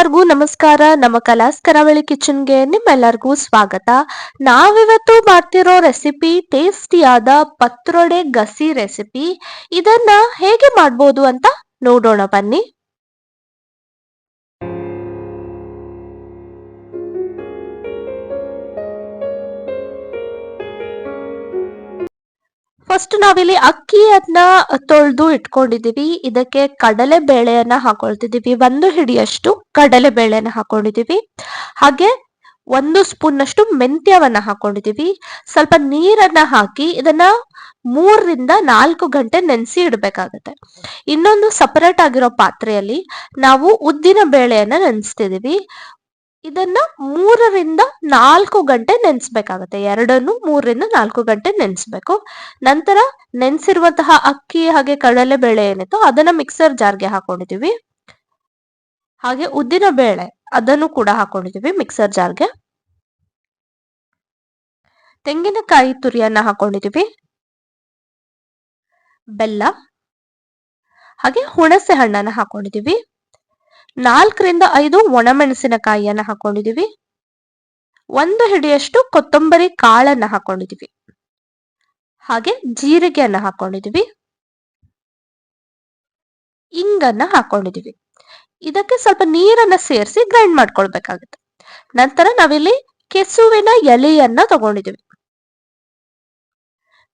ಎಲ್ಲರಿಗೂ ನಮಸ್ಕಾರ. ನಮ್ಮ ಕಲಾಸ್ ಕರಾವಳಿ ಕಿಚನ್ಗೆ ನಿಮ್ಮೆಲ್ಲರಿಗೂ ಸ್ವಾಗತ. ನಾವಿವತ್ತು ಮಾಡ್ತಿರೋ ರೆಸಿಪಿ ಟೇಸ್ಟಿಯಾದ ಪತ್ರೊಡೆ ಗಸಿ ರೆಸಿಪಿ. ಇದನ್ನ ಹೇಗೆ ಮಾಡ್ಬೋದು ಅಂತ ನೋಡೋಣ ಬನ್ನಿ. ಫಸ್ಟ್ ನಾವಿಲ್ಲಿ ಅಕ್ಕಿಯನ್ನ ತೊಳೆದು ಇಟ್ಕೊಂಡಿದೀವಿ. ಇದಕ್ಕೆ ಕಡಲೆ ಬೇಳೆಯನ್ನ ಹಾಕೊಳ್ತಿದೀವಿ. ಒಂದು ಹಿಡಿಯಷ್ಟು ಕಡಲೆ ಬೇಳೆನ ಹಾಕೊಂಡಿದೀವಿ. ಹಾಗೆ ಒಂದು ಸ್ಪೂನ್ ಅಷ್ಟು ಮೆಂತ್ಯವನ್ನ ಹಾಕೊಂಡಿದೀವಿ. ಸ್ವಲ್ಪ ನೀರನ್ನ ಹಾಕಿ ಇದನ್ನ ಮೂರರಿಂದ ನಾಲ್ಕು ಗಂಟೆ ನೆನೆಸಿ ಇಡಬೇಕಾಗತ್ತೆ. ಇನ್ನೊಂದು ಸಪರೇಟ್ ಆಗಿರೋ ಪಾತ್ರೆಯಲ್ಲಿ ನಾವು ಉದ್ದಿನ ಬೇಳೆಯನ್ನ ನೆನೆಸ್ತಿದೀವಿ. ಇದನ್ನ ಮೂರರಿಂದ ನಾಲ್ಕು ಗಂಟೆ ನೆನೆಸ್ಬೇಕಾಗತ್ತೆ. ಎರಡನ್ನು ಮೂರರಿಂದ ನಾಲ್ಕು ಗಂಟೆ ನೆನೆಸ್ಬೇಕು. ನಂತರ ನೆನೆಸಿರುವಂತಹ ಅಕ್ಕಿ ಹಾಗೆ ಕಡಲೆ ಬೇಳೆ ಏನಿತ್ತು ಅದನ್ನ ಮಿಕ್ಸರ್ ಜಾರ್ಗೆ ಹಾಕೊಂಡಿದೀವಿ. ಹಾಗೆ ಉದ್ದಿನ ಬೇಳೆ ಅದನ್ನು ಕೂಡ ಹಾಕೊಂಡಿದೀವಿ ಮಿಕ್ಸರ್ ಜಾರ್ಗೆ ತೆಂಗಿನಕಾಯಿ ತುರಿಯನ್ನ ಹಾಕೊಂಡಿದೀವಿ. ಬೆಲ್ಲ. ಹಾಗೆ ಹುಣಸೆ ಹಣ್ಣನ್ನ ಹಾಕೊಂಡಿದೀವಿ. ನಾಲ್ಕರಿಂದ ಐದು ಒಣಮೆಣಸಿನಕಾಯಿಯನ್ನ ಹಾಕೊಂಡಿದೀವಿ. ಒಂದು ಹಿಡಿಯಷ್ಟು ಕೊತ್ತಂಬರಿ ಕಾಳನ್ನ ಹಾಕೊಂಡಿದೀವಿ. ಹಾಗೆ ಜೀರಿಗೆಯನ್ನ ಹಾಕೊಂಡಿದೀವಿ. ಇಂಗನ್ನ ಹಾಕೊಂಡಿದೀವಿ. ಇದಕ್ಕೆ ಸ್ವಲ್ಪ ನೀರನ್ನ ಸೇರಿಸಿ ಗ್ರೈಂಡ್ ಮಾಡ್ಕೊಳ್ಬೇಕಾಗುತ್ತೆ. ನಂತರ ನಾವಿಲ್ಲಿ ಕೆಸುವಿನ ಎಲೆಯನ್ನ ತಗೊಂಡಿದೀವಿ.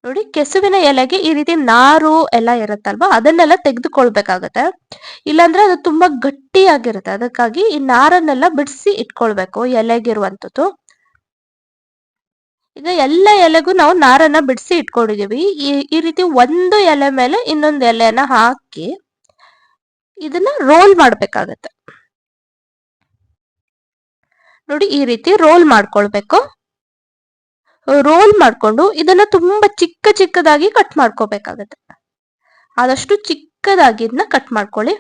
ನೋಡಿ ಕೆಸುವಿನ ಎಲೆಗೆ ಈ ರೀತಿ ನಾರು ಎಲ್ಲ ಇರುತ್ತಲ್ವಾ? ಅದನ್ನೆಲ್ಲ ತೆಗೆದುಕೊಳ್ಬೇಕಾಗತ್ತೆ. ಇಲ್ಲಾಂದ್ರೆ ಅದು ತುಂಬಾ ಗಟ್ಟಿಯಾಗಿರುತ್ತೆ. ಅದಕ್ಕಾಗಿ ಈ ನಾರನ್ನೆಲ್ಲ ಬಿಡಿಸಿ ಇಟ್ಕೊಳ್ಬೇಕು ಎಲೆಗಿರುವಂತದ್ದು ಈಗ ಎಲ್ಲ ಎಲೆಗೂ ನಾವು ನಾರನ್ನ ಬಿಡಿಸಿ ಇಟ್ಕೊಂಡಿದೀವಿ ಈ ಈ ರೀತಿ ಒಂದು ಎಲೆ ಮೇಲೆ ಇನ್ನೊಂದು ಎಲೆಯನ್ನ ಹಾಕಿ ಇದನ್ನ ರೋಲ್ ಮಾಡ್ಬೇಕಾಗತ್ತೆ. ನೋಡಿ ಈ ರೀತಿ ರೋಲ್ ಮಾಡ್ಕೊಳ್ಬೇಕು. ರೋಲ್ ಮಾಡ್ಕೊಂಡು ಇದನ್ನ ತುಂಬಾ ಚಿಕ್ಕ ಚಿಕ್ಕದಾಗಿ ಕಟ್ ಮಾಡ್ಕೋಬೇಕಾಗತ್ತೆ. ಆದಷ್ಟು ಚಿಕ್ಕದಾಗಿ ಇದನ್ನ ಕಟ್ ಮಾಡ್ಕೊಳ್ಳಿ.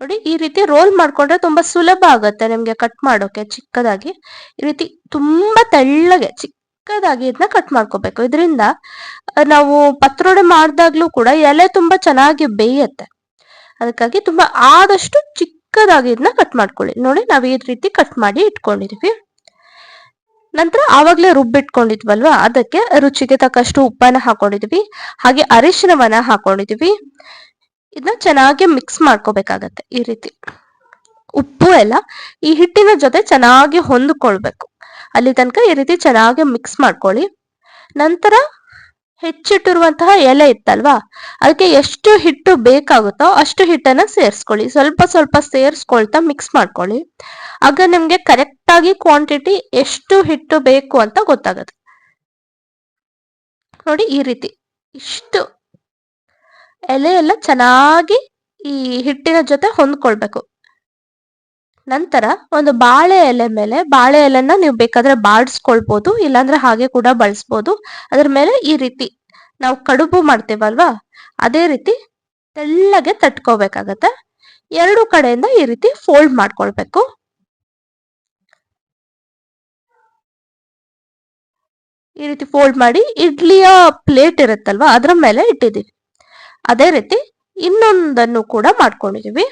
ನೋಡಿ, ಈ ರೀತಿ ರೋಲ್ ಮಾಡ್ಕೊಂಡ್ರೆ ತುಂಬಾ ಸುಲಭ ಆಗುತ್ತೆ ನಿಮ್ಗೆ ಕಟ್ ಮಾಡೋಕೆ ಚಿಕ್ಕದಾಗಿ. ಈ ರೀತಿ ತುಂಬಾ ತೆಳ್ಳಗೆ ಚಿಕ್ಕದಾಗಿ ಇದನ್ನ ಕಟ್ ಮಾಡ್ಕೋಬೇಕು. ಇದರಿಂದ ನಾವು ಪತ್ರೊಡೆ ಮಾಡಿದಾಗ್ಲೂ ಕೂಡ ಎಲೆ ತುಂಬಾ ಚೆನ್ನಾಗಿ ಬೇಯುತ್ತೆ. ಅದಕ್ಕಾಗಿ ತುಂಬಾ ಆದಷ್ಟು ಚಿಕ್ಕದಾಗಿ ಇದನ್ನ ಕಟ್ ಮಾಡ್ಕೊಳ್ಳಿ. ನೋಡಿ, ನಾವು ಈ ರೀತಿ ಕಟ್ ಮಾಡಿ ಇಟ್ಕೊಂಡಿದೀವಿ. ನಂತರ ಆವಾಗಲೇ ರುಬ್ಬಿಟ್ಕೊಂಡಿದ್ವಲ್ವಾ? ಅದಕ್ಕೆ ರುಚಿಗೆ ತಕ್ಕಷ್ಟು ಉಪ್ಪನ್ನ ಹಾಕೊಂಡಿದ್ವಿ. ಹಾಗೆ ಅರಿಶಿನವನ್ನ ಹಾಕೊಂಡಿದ್ವಿ. ಇದನ್ನ ಚೆನ್ನಾಗಿ ಮಿಕ್ಸ್ ಮಾಡ್ಕೋಬೇಕಾಗತ್ತೆ ಈ ರೀತಿ. ಉಪ್ಪು ಎಲ್ಲ ಈ ಹಿಟ್ಟಿನ ಜೊತೆ ಚೆನ್ನಾಗಿ ಹೊಂದ್ಕೊಳ್ಬೇಕು. ಅಲ್ಲಿ ತನಕ ಈ ರೀತಿ ಚೆನ್ನಾಗಿ ಮಿಕ್ಸ್ ಮಾಡ್ಕೊಳ್ಳಿ. ನಂತರ ಹೆಚ್ಚಿಟ್ಟಿರುವಂತಹ ಎಲೆ ಇತ್ತಲ್ವಾ? ಅದಕ್ಕೆ ಎಷ್ಟು ಹಿಟ್ಟು ಬೇಕಾಗುತ್ತೋ ಅಷ್ಟು ಹಿಟ್ಟನ್ನ ಸೇರಿಸ್ಕೊಳ್ಳಿ. ಸ್ವಲ್ಪ ಸ್ವಲ್ಪ ಸೇರಿಸ್ಕೊಳ್ತಾ ಮಿಕ್ಸ್ ಮಾಡ್ಕೊಳ್ಳಿ. ಆಗ ನಿಮ್ಗೆ ಕರೆಕ್ಟ್ ಆಗಿ ಕ್ವಾಂಟಿಟಿ ಎಷ್ಟು ಹಿಟ್ಟು ಬೇಕು ಅಂತ ಗೊತ್ತಾಗುತ್ತೆ. ನೋಡಿ ಈ ರೀತಿ ಇಷ್ಟು ಎಲೆ ಎಲ್ಲ ಚೆನ್ನಾಗಿ ಈ ಹಿಟ್ಟಿನ ಜೊತೆ ಹೊಂದ್ಕೊಳ್ಬೇಕು. ನಂತರ ಒಂದು ಬಾಳೆ ಎಲೆ ಮೇಲೆ, ಬಾಳೆ ಎಲೆನ ನೀವು ಬೇಕಾದ್ರೆ ಬಾಡಿಸ್ಕೊಳ್ಬೋದು ಇಲ್ಲಾಂದ್ರೆ ಹಾಗೆ ಕೂಡ ಬಳಸ್ಬೋದು. ಅದ್ರ ಮೇಲೆ ಈ ರೀತಿ ನಾವು ಕಡುಬು ಮಾಡ್ತೇವಲ್ವಾ? ಅದೇ ರೀತಿ ತೆಳ್ಳಗೆ ತಟ್ಕೋಬೇಕಾಗತ್ತೆ. ಎರಡು ಕಡೆಯಿಂದ ಈ ರೀತಿ ಫೋಲ್ಡ್ ಮಾಡ್ಕೊಳ್ಬೇಕು. ಈ ರೀತಿ ಫೋಲ್ಡ್ ಮಾಡಿ ಇಡ್ಲಿಯ ಪ್ಲೇಟ್ ಇರುತ್ತಲ್ವಾ, ಅದ್ರ ಮೇಲೆ ಇಟ್ಟಿದ್ದೀವಿ. ಅದೇ ರೀತಿ ಇನ್ನೊಂದನ್ನು ಕೂಡ ಮಾಡ್ಕೊಂಡಿದೀವಿ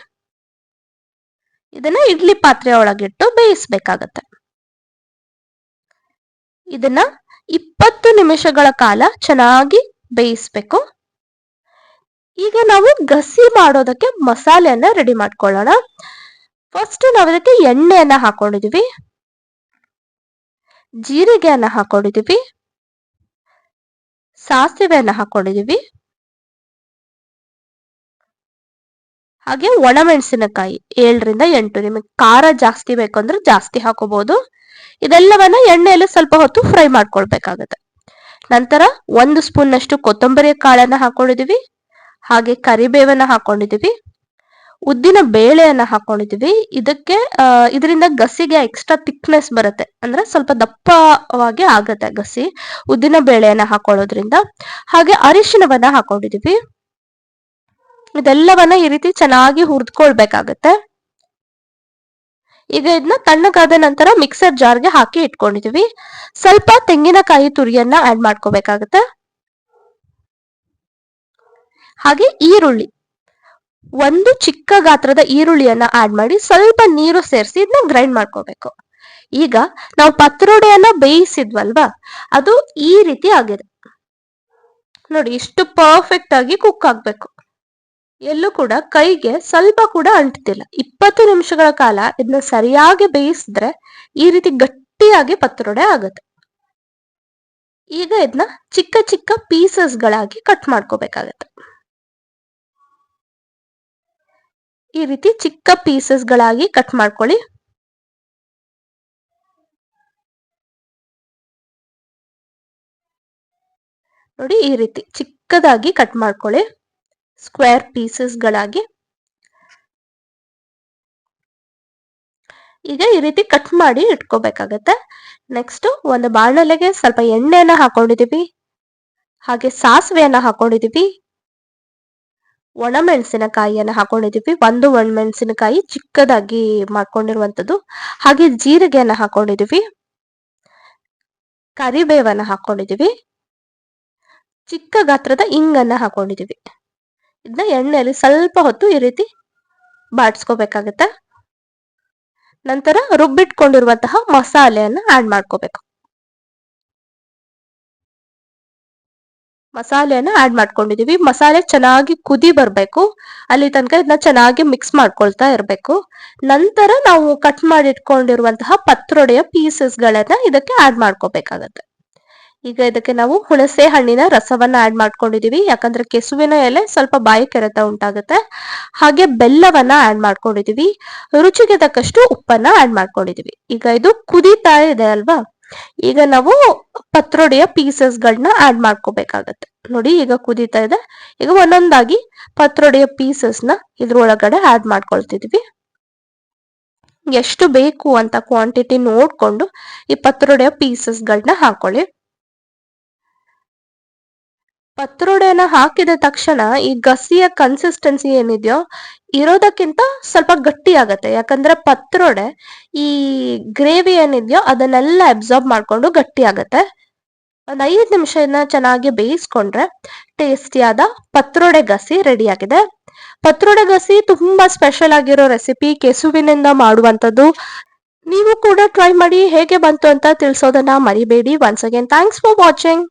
ಇದನ್ನ ಇಡ್ಲಿ ಪಾತ್ರೆ ಒಳಗಿಟ್ಟು ಬೇಯಿಸ್ಬೇಕಾಗತ್ತೆ. ಇದನ್ನ ಇಪ್ಪತ್ತು ನಿಮಿಷಗಳ ಕಾಲ ಚೆನ್ನಾಗಿ ಬೇಯಿಸ್ಬೇಕು. ಈಗ ನಾವು ಗಸಿ ಮಾಡೋದಕ್ಕೆ ಮಸಾಲೆಯನ್ನ ರೆಡಿ ಮಾಡ್ಕೊಳ್ಳೋಣ. ಫಸ್ಟ್ ನಾವು ಇದಕ್ಕೆ ಎಣ್ಣೆಯನ್ನ ಹಾಕೊಂಡಿದೀವಿ. ಜೀರಿಗೆಯನ್ನ ಹಾಕೊಂಡಿದೀವಿ. ಸಾಸಿವೆಯನ್ನ ಹಾಕೊಂಡಿದೀವಿ. ಹಾಗೆ ಒಣಮೆಣಸಿನಕಾಯಿ ಏಳರಿಂದ ಎಂಟು. ನಿಮಗೆ ಖಾರ ಜಾಸ್ತಿ ಬೇಕಂದ್ರೆ ಜಾಸ್ತಿ ಹಾಕೋಬಹುದು ಇದೆಲ್ಲವನ್ನ ಎಣ್ಣೆಯಲ್ಲಿ ಸ್ವಲ್ಪ ಹೊತ್ತು ಫ್ರೈ ಮಾಡ್ಕೊಳ್ಬೇಕಾಗತ್ತೆ. ನಂತರ ಒಂದು ಸ್ಪೂನ್ ಅಷ್ಟು ಕೊತ್ತಂಬರಿ ಕಾಳನ್ನ ಹಾಕೊಂಡಿದೀವಿ ಹಾಗೆ ಕರಿಬೇವನ್ನ ಹಾಕೊಂಡಿದೀವಿ ಉದ್ದಿನ ಬೇಳೆಯನ್ನ ಹಾಕೊಂಡಿದೀವಿ ಇದಕ್ಕೆ ಇದರಿಂದ ಗಸಿಗೆ ಎಕ್ಸ್ಟ್ರಾ ಥಿಕ್ನೆಸ್ ಬರುತ್ತೆ. ಅಂದ್ರೆ ಸ್ವಲ್ಪ ದಪ್ಪವಾಗಿ ಆಗತ್ತೆ ಗಸಿ. ಉದ್ದಿನ ಬೇಳೆಯನ್ನ ಹಾಕೊಳ್ಳೋದ್ರಿಂದ. ಹಾಗೆ ಅರಿಶಿನವನ್ನ ಹಾಕೊಂಡಿದೀವಿ ಇದೆಲ್ಲವನ್ನ ಈ ರೀತಿ ಚೆನ್ನಾಗಿ ಹುರಿದ್ಕೊಳ್ಬೇಕಾಗತ್ತೆ. ಈಗ ಇದನ್ನ ತಣ್ಣಗಾದ ನಂತರ ಮಿಕ್ಸರ್ ಜಾರ್ಗೆ ಹಾಕಿ ಇಟ್ಕೊಂಡಿದೀವಿ. ಸ್ವಲ್ಪ ತೆಂಗಿನಕಾಯಿ ತುರಿಯನ್ನ ಆಡ್ ಮಾಡ್ಕೋಬೇಕಾಗತ್ತೆ. ಹಾಗೆ ಈರುಳ್ಳಿ. ಒಂದು ಚಿಕ್ಕ ಗಾತ್ರದ ಈರುಳ್ಳಿಯನ್ನ ಆಡ್ ಮಾಡಿ ಸ್ವಲ್ಪ ನೀರು ಸೇರಿಸಿ ಇದನ್ನ ಗ್ರೈಂಡ್ ಮಾಡ್ಕೋಬೇಕು. ಈಗ ನಾವು ಪತ್ರೊಡೆಯನ್ನ ಬೇಯಿಸಿದ್ವಲ್ವಾ, ಅದು ಈ ರೀತಿ ಆಗಿದೆ. ನೋಡಿ, ಇಷ್ಟು ಪರ್ಫೆಕ್ಟ್ ಆಗಿ ಕುಕ್ ಆಗ್ಬೇಕು. ಎಲ್ಲೂ ಕೂಡ ಕೈಗೆ ಸ್ವಲ್ಪ ಕೂಡ ಅಂಟುತ್ತಿಲ್ಲ ಇಪ್ಪತ್ತು ನಿಮಿಷಗಳ ಕಾಲ ಇದನ್ನ ಸರಿಯಾಗಿ ಬೇಯಿಸಿದ್ರೆ ಈ ರೀತಿ ಗಟ್ಟಿಯಾಗಿ ಪತ್ರೊಡೆ ಆಗುತ್ತೆ. ಈಗ ಇದನ್ನ ಚಿಕ್ಕ ಚಿಕ್ಕ ಪೀಸಸ್ ಗಳಾಗಿ ಕಟ್ ಮಾಡ್ಕೋಬೇಕಾಗತ್ತೆ. ಈ ರೀತಿ ಚಿಕ್ಕ ಪೀಸಸ್ ಗಳಾಗಿ ಕಟ್ ಮಾಡ್ಕೊಳ್ಳಿ. ನೋಡಿ ಈ ರೀತಿ ಚಿಕ್ಕದಾಗಿ ಕಟ್ ಮಾಡ್ಕೊಳ್ಳಿ. ಸ್ಕ್ವೇರ್ ಪೀಸಸ್ ಗಳಾಗಿ. ಈಗ ಈ ರೀತಿ ಕಟ್ ಮಾಡಿ ಇಟ್ಕೋಬೇಕಾಗತ್ತೆ. ನೆಕ್ಸ್ಟ್ ಒಂದು ಬಾಣಲೆಗೆ ಸ್ವಲ್ಪ ಎಣ್ಣೆನ ಹಾಕೊಂಡಿದೀವಿ. ಹಾಗೆ ಸಾಸಿವೆಯನ್ನ ಹಾಕೊಂಡಿದೀವಿ. ಒಣಮೆಣಸಿನಕಾಯಿಯನ್ನ ಹಾಕೊಂಡಿದೀವಿ. ಒಂದು ಒಣಮೆಣಸಿನಕಾಯಿ ಚಿಕ್ಕದಾಗಿ ಮಾಡ್ಕೊಂಡಿರುವಂತದ್ದು ಹಾಗೆ ಜೀರಿಗೆಯನ್ನ ಹಾಕೊಂಡಿದೀವಿ. ಕರಿಬೇವನ್ನ ಹಾಕೊಂಡಿದೀವಿ. ಚಿಕ್ಕ ಗಾತ್ರದ ಇಂಗನ್ನ ಹಾಕೊಂಡಿದೀವಿ. ಇದನ್ನ ಎಣ್ಣೆಯಲ್ಲಿ ಸ್ವಲ್ಪ ಹೊತ್ತು ಈ ರೀತಿ ಬಾಡಿಸ್ಕೋಬೇಕಾಗತ್ತೆ. ನಂತರ ರುಬ್ಬಿಟ್ಕೊಂಡಿರುವಂತಹ ಮಸಾಲೆಯನ್ನ ಆಡ್ ಮಾಡ್ಕೋಬೇಕು. ಮಸಾಲೆಯನ್ನ ಆಡ್ ಮಾಡ್ಕೊಂಡಿದೀವಿ. ಮಸಾಲೆ ಚೆನ್ನಾಗಿ ಕುದಿ ಬರ್ಬೇಕು. ಅಲ್ಲಿ ತನಕ ಇದನ್ನ ಚೆನ್ನಾಗಿ ಮಿಕ್ಸ್ ಮಾಡ್ಕೊಳ್ತಾ ಇರಬೇಕು. ನಂತರ ನಾವು ಕಟ್ ಮಾಡಿಟ್ಕೊಂಡಿರುವಂತಹ ಪತ್ರೊಡೆಯ ಪೀಸಸ್ ಗಳನ್ನ ಇದಕ್ಕೆ ಆಡ್ ಮಾಡ್ಕೋಬೇಕಾಗತ್ತೆ. ಈಗ ಇದಕ್ಕೆ ನಾವು ಹುಣಸೆ ಹಣ್ಣಿನ ರಸವನ್ನ ಆಡ್ ಮಾಡ್ಕೊಂಡಿದೀವಿ. ಯಾಕಂದ್ರೆ ಕೆಸುವಿನ ಎಲೆ ಸ್ವಲ್ಪ ಬಾಯಿ ಕೆರೆತ ಉಂಟಾಗುತ್ತೆ. ಹಾಗೆ ಬೆಲ್ಲವನ್ನ ಆಡ್ ಮಾಡ್ಕೊಂಡಿದೀವಿ. ರುಚಿಗೆ ತಕ್ಕಷ್ಟು ಉಪ್ಪನ್ನ ಆಡ್ ಮಾಡ್ಕೊಂಡಿದೀವಿ. ಈಗ ಇದು ಕುದೀತಾ ಇದೆ ಅಲ್ವಾ? ಈಗ ನಾವು ಪತ್ರೊಡೆಯ ಪೀಸಸ್ ಗಳನ್ನ ಆಡ್ ಮಾಡ್ಕೋಬೇಕಾಗತ್ತೆ. ನೋಡಿ, ಈಗ ಕುದೀತಾ ಇದೆ. ಈಗ ಒಂದೊಂದಾಗಿ ಪತ್ರೊಡೆಯ ಪೀಸಸ್ನ ಇದ್ರೊಳಗಡೆ ಆಡ್ ಮಾಡ್ಕೊಳ್ತಿದೀವಿ. ಎಷ್ಟು ಬೇಕು ಅಂತ ಕ್ವಾಂಟಿಟಿ ನೋಡ್ಕೊಂಡು ಈ ಪತ್ರೊಡೆಯ ಪೀಸಸ್ ಗಳನ್ನ ಹಾಕೊಳ್ಳಿ. ಪತ್ರೊಡೆಯನ್ನ ಹಾಕಿದ ತಕ್ಷಣ ಈ ಗಸಿಯ ಕನ್ಸಿಸ್ಟೆನ್ಸಿ ಏನಿದೆಯೋ ಇರೋದಕ್ಕಿಂತ ಸ್ವಲ್ಪ ಗಟ್ಟಿ ಆಗತ್ತೆ. ಯಾಕಂದ್ರೆ ಪತ್ರೊಡೆ ಈ ಗ್ರೇವಿ ಏನಿದೆಯೋ ಅದನ್ನೆಲ್ಲ ಅಬ್ಸಾರ್ಬ್ ಮಾಡ್ಕೊಂಡು ಗಟ್ಟಿ ಆಗತ್ತೆ. ಒಂದ್ ಐದ್ ನಿಮಿಷ ಚೆನ್ನಾಗಿ ಬೇಯಿಸ್ಕೊಂಡ್ರೆ ಟೇಸ್ಟಿಯಾದ ಪತ್ರೊಡೆ ಗಸಿ ರೆಡಿ ಆಗಿದೆ ಪತ್ರೊಡೆ ಗಸಿ ತುಂಬಾ ಸ್ಪೆಷಲ್ ಆಗಿರೋ ರೆಸಿಪಿ ಕೆಸುವಿನಿಂದ ಮಾಡುವಂತದ್ದು ನೀವು ಕೂಡ ಟ್ರೈ ಮಾಡಿ ಹೇಗೆ ಬಂತು ಅಂತ ತಿಳಿಸೋದನ್ನ ಮರಿಬೇಡಿ. Once again thanks for watching